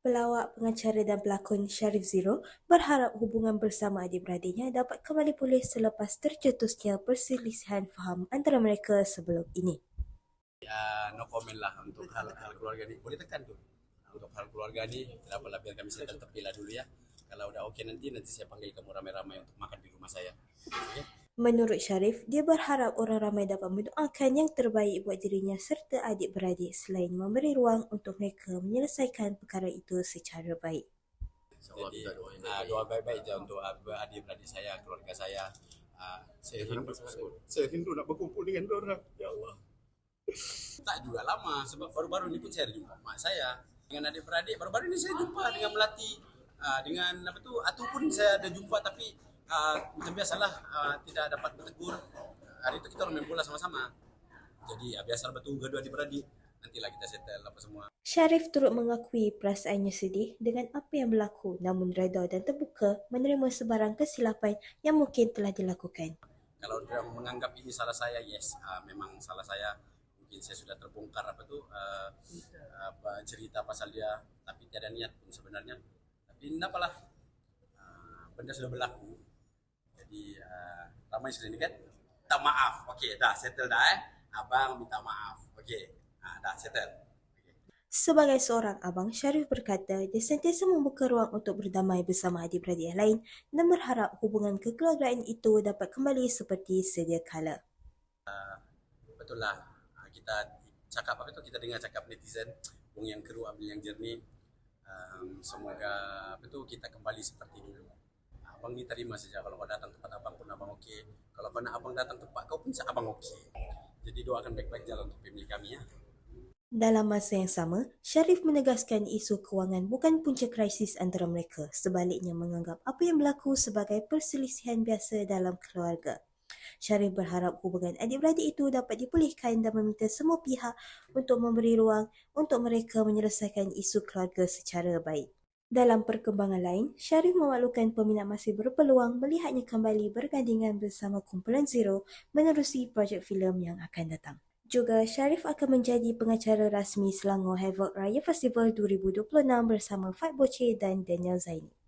Pelawak, pengacara dan pelakon Sharif Zero berharap hubungan bersama adik-beradiknya dapat kembali pulih selepas tercetusnya perselisihan faham antara mereka sebelum ini. Uh, no comment lah untuk hal-hal keluarga ni. Boleh tekan tu. Untuk hal keluarga ni, kenapa lah biar kami settle tepi lah dulu ya. Kalau udah okey nanti, nanti saya panggil kamu ramai-ramai untuk makan di rumah saya. Okay? Menurut Syarif, dia berharap orang ramai dapat mendoakan yang terbaik buat dirinya serta adik-beradik selain memberi ruang untuk mereka menyelesaikan perkara itu secara baik. Jadi, uh, doa baik-baik je untuk adik-beradik saya, keluarga saya. Uh, saya rindu, saya rindu nak berkumpul dengan orang. Ya Allah. Tak juga lama sebab baru-baru ni pun saya ada jumpa mak saya dengan adik-beradik. Baru-baru ni saya jumpa dengan Melati. Uh, dengan apa tu, Atu pun saya ada jumpa tapi uh, macam biasalah uh, tidak dapat bertegur. Hari itu kita orang main bola sama-sama. Jadi uh, biasalah betul kedua adik-beradik. Nantilah kita settle apa semua. Syarif turut mengakui perasaannya sedih dengan apa yang berlaku namun reda dan terbuka menerima sebarang kesilapan yang mungkin telah dilakukan. Kalau dia menganggap ini salah saya, yes, uh, memang salah saya. Mungkin saya sudah terbongkar apa tu uh, uh, cerita pasal dia, tapi tiada niat pun sebenarnya. Tapi apalah, uh, benda sudah berlaku, jadi uh, ramai sudah ni kan? Minta maaf. Okey dah settle dah eh? Abang minta maaf. Okey. Ha, dah settle. Sebagai seorang abang, Syarif berkata dia sentiasa membuka ruang untuk berdamai bersama adik-beradik yang lain dan berharap hubungan kekeluargaan itu dapat kembali seperti sedia kala. Uh, betul lah, uh, kita cakap apa itu, kita dengar cakap netizen, bung yang keruh ambil yang jernih, um, semoga betul kita kembali seperti dulu abang ni terima saja. Kalau kau datang tempat abang pun abang okey. Kalau kau nak abang datang tempat kau pun abang okey. Jadi doakan baik-baik jalan untuk family kami ya. Dalam masa yang sama, Syarif menegaskan isu kewangan bukan punca krisis antara mereka, sebaliknya menganggap apa yang berlaku sebagai perselisihan biasa dalam keluarga. Syarif berharap hubungan adik-beradik itu dapat dipulihkan dan meminta semua pihak untuk memberi ruang untuk mereka menyelesaikan isu keluarga secara baik. Dalam perkembangan lain, Syarif memaklumkan peminat masih berpeluang melihatnya kembali bergandingan bersama kumpulan Zero menerusi projek filem yang akan datang. Juga Syarif akan menjadi pengacara rasmi Selangor Havoc Raya Festival 2026 bersama Fat Boche dan Daniel Zaini.